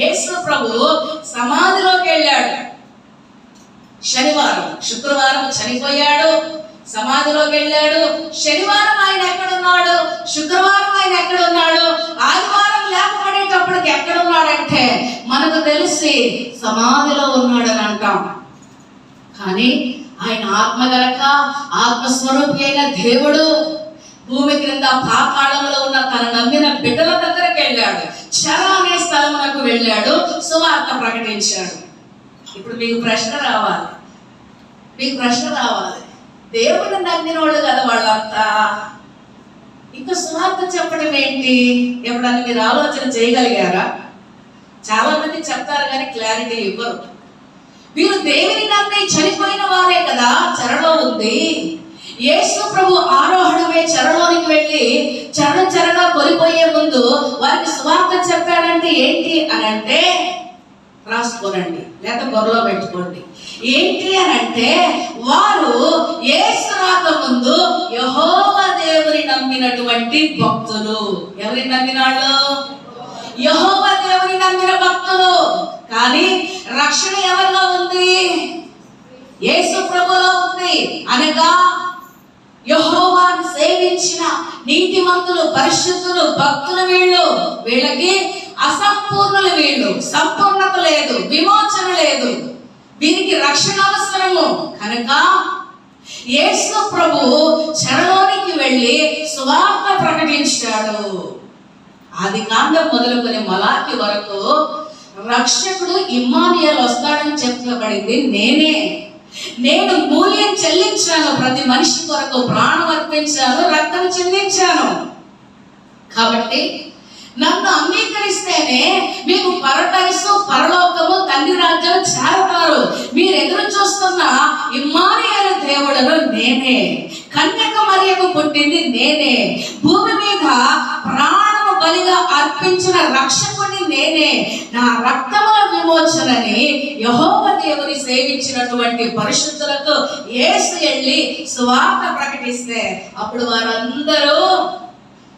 యేసు ప్రభు సమాధిలోకి వెళ్ళాడు. శనివారం శుక్రవారం చనిపోయాడు. సమాధిలోకి వెళ్ళాడు. శనివారం ఆయన ఎక్కడున్నాడు? శుక్రవారం ఆయన ఎక్కడున్నాడు? ఆదివారం లేకపోయేటప్పటికి ఎక్కడున్నాడంటే మనకు తెలిసి సమాధిలో ఉన్నాడని అంటాం కానీ ఆయన ఆత్మ గనక ఆత్మస్వరూపి అయిన దేవుడు భూమి క్రింద పాపాళంలో ఉన్న తన నమ్మిన బిడ్డల వెళ్ళాడు. చర అనే స్థలమునకు వెళ్ళాడు. సువార్త ప్రకటించాడు. ఇప్పుడు మీకు ప్రశ్న రావాలి. మీకు ప్రశ్న రావాలి. దేవుడు నమ్మినోళ్ళు కదా వాళ్ళంతా. ఇంకా సువార్త చెప్పడం ఏంటి? ఎప్పుడన్నా మీరు ఆలోచన చేయగలిగారా? చాలా మంది చెప్తారు కానీ క్లారిటీ ఇవ్వరు. వీరు దేవుని నమ్మి చనిపోయిన వారే కదా చరణం ఉంది. యేసు ప్రభు ఆరోహణమే చెప్పాడంటే ఏంటి అని అంటే రాసుకోనండి లేక గొర్రెలో పెట్టుకోండి. ఏంటి అని అంటే వారు యేసు రాక ముందు యహోవ దేవుని నమ్మినటువంటి భక్తులు. ఎవరిని నమ్మినాడు? యహోవ దేవుని నమ్మిన భక్తులు. కానీ రక్షణ ఎవరిలో ఉంది? యేసు ప్రభులో ఉంది. అనగా యహోవాను సేవించిన నీతిమంతులు పరిశుద్ధులు భక్తుల వీళ్ళు వీళ్ళకి అసంపూర్ణులు వీళ్ళు. సంపూర్ణత లేదు విమోచన లేదు. వీరికి రక్షణ అవసరము. కనుక యేసు ప్రభు చెరలోనికి వెళ్ళి సువార్త ప్రకటించాడు. ఆది కాండం మొదలుకొని మలాకి వరకు రక్షకుడు ఇమ్మానియల్ వస్తాడని చెప్పబడింది నేనే. నేను మూల్యం చెల్లించాను. ప్రతి మనిషి కొరకు ప్రాణం అర్పించాను రక్తం చెల్లించాను. కాబట్టి నన్ను అంగీకరిస్తేనే మీకు పరటైసు పరలోకము తండ్రి రాజ్యం చేరతారు. మీరు ఎదురు చూస్తున్న ఇమ్మానియల దేవుడను నేనే. కన్యక మరియకు పుట్టింది నేనే. భూమి మీద ప్రాణము బలిగా అర్పించిన రక్షకుని నేనే. నా రక్తముల విమోచనని యహోవ దేవుని సేవించినటువంటి పరిశుద్ధులకు ఏసు వెళ్ళి సువార్త ప్రకటిస్తే అప్పుడు వారందరూ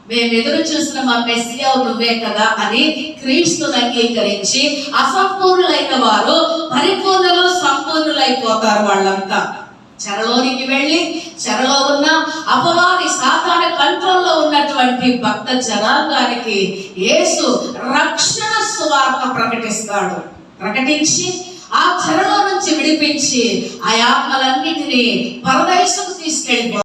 మేము ఎదురు చూసిన మా మెస్సియా నువ్వే కదా అని క్రీస్తుని అంగీకరించి అసంపూర్ణులైన వారు పరిపూర్ణులు సంపూర్ణులైపోతారు వాళ్ళంతా. చెరలోనికి వెళ్ళి చెరలో ఉన్న అపవాది సాతాన కంట్రోల్లో ఉన్నటువంటి భక్త జనాంగానికి యేసు రక్షణ సువార్త ప్రకటిస్తాడు. ప్రకటించి ఆ చెరలో నుంచి విడిపించి ఆ ఆత్మలన్నిటినీ పరదేశకు తీసుకెళ్ళిపో